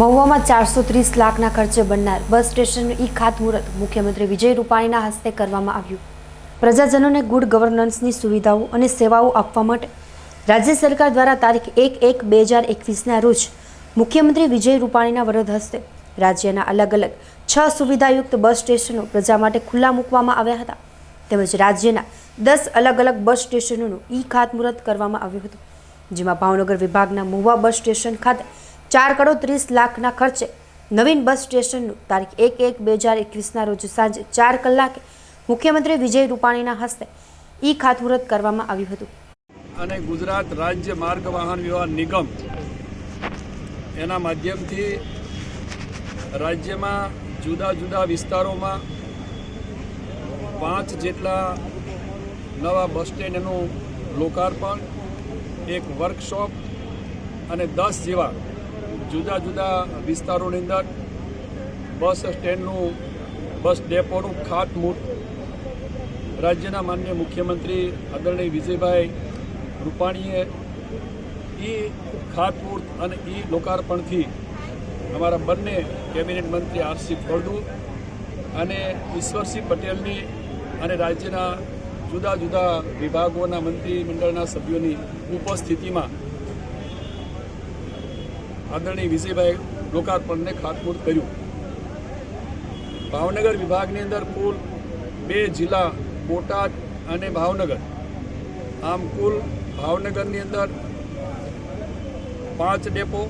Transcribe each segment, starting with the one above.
મહુવામાં ચારસો ત્રીસ લાખના ખર્ચે બનનાર બસ સ્ટેશનનું ઈ ખાતમુહૂર્ત મુખ્યમંત્રી વિજય રૂપાણીના હસ્તે કરવામાં આવ્યું. પ્રજાજનોને ગુડ ગવર્નન્સની સુવિધાઓ અને સેવાઓ આપવા માટે રાજ્ય સરકાર દ્વારા તારીખ એક એક બે હજાર એકવીસના રોજ મુખ્યમંત્રી વિજય રૂપાણીના વરદ હસ્તે રાજ્યના અલગ અલગ છ સુવિધાયુક્ત બસ સ્ટેશનો પ્રજા માટે ખુલ્લા મૂકવામાં આવ્યા હતા. તેમજ રાજ્યના દસ અલગ અલગ બસ સ્ટેશનોનું ઈ ખાતમુહૂર્ત કરવામાં આવ્યું હતું. જેમાં ભાવનગર વિભાગના મહુવા બસ સ્ટેશન ખાતે ચાર કરોડ ત્રીસ લાખના ખર્ચે નવીન બસ સ્ટેશનનું તારીખ એક એક બે હજાર એકવીસના રોજ સાંજે ચાર કલાકે મુખ્યમંત્રી વિજય રૂપાણીના હસ્તે ઈ ખાતમુહૂર્ત કરવામાં આવ્યું હતું. અને ગુજરાત રાજ્ય માર્ગ વાહન વ્યવહાર નિગમ એના માધ્યમથી રાજ્યમાં જુદા જુદા વિસ્તારોમાં પાંચ જેટલા નવા બસ સ્ટેન્ડનું લોકાર્પણ, એક વર્કશોપ અને દસ જેવા જુદા જુદા વિસ્તારોની અંદર બસ સ્ટેન્ડનું, બસ ડેપોનું ખાતમુહૂર્ત રાજ્યના માન્ય મુખ્યમંત્રી આદરણીય વિજયભાઈ રૂપાણીએ એ ખાતમુહૂર્ત અને એ લોકાર્પણથી અમારા બંને કેબિનેટ મંત્રી આરસી ફળદુ અને ઈશ્વરસિંહ પટેલની અને રાજ્યના જુદા જુદા વિભાગોના મંત્રીમંડળના સભ્યોની ઉપસ્થિતિમાં આદરણીય વિજયભાઈ લોકાર્પણને ખાતમુહૂર્ત કર્યું. ભાવનગર વિભાગની અંદર કુલ બે જિલ્લા, બોટાદ અને ભાવનગર. આમ કુલ ભાવનગરની અંદર પાંચ ડેપો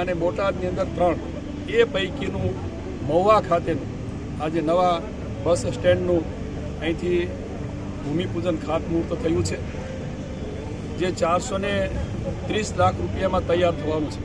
અને બોટાદની અંદર ત્રણ. એ પૈકીનું મહુવા ખાતેનું. આજે નવા બસ સ્ટેન્ડનું અહીંથી ભૂમિપૂજન ખાતમુહૂર્ત થયું છે. જે ચારસો ત્રીસ લાખ રૂપિયામાં તૈયાર થવાનું છે.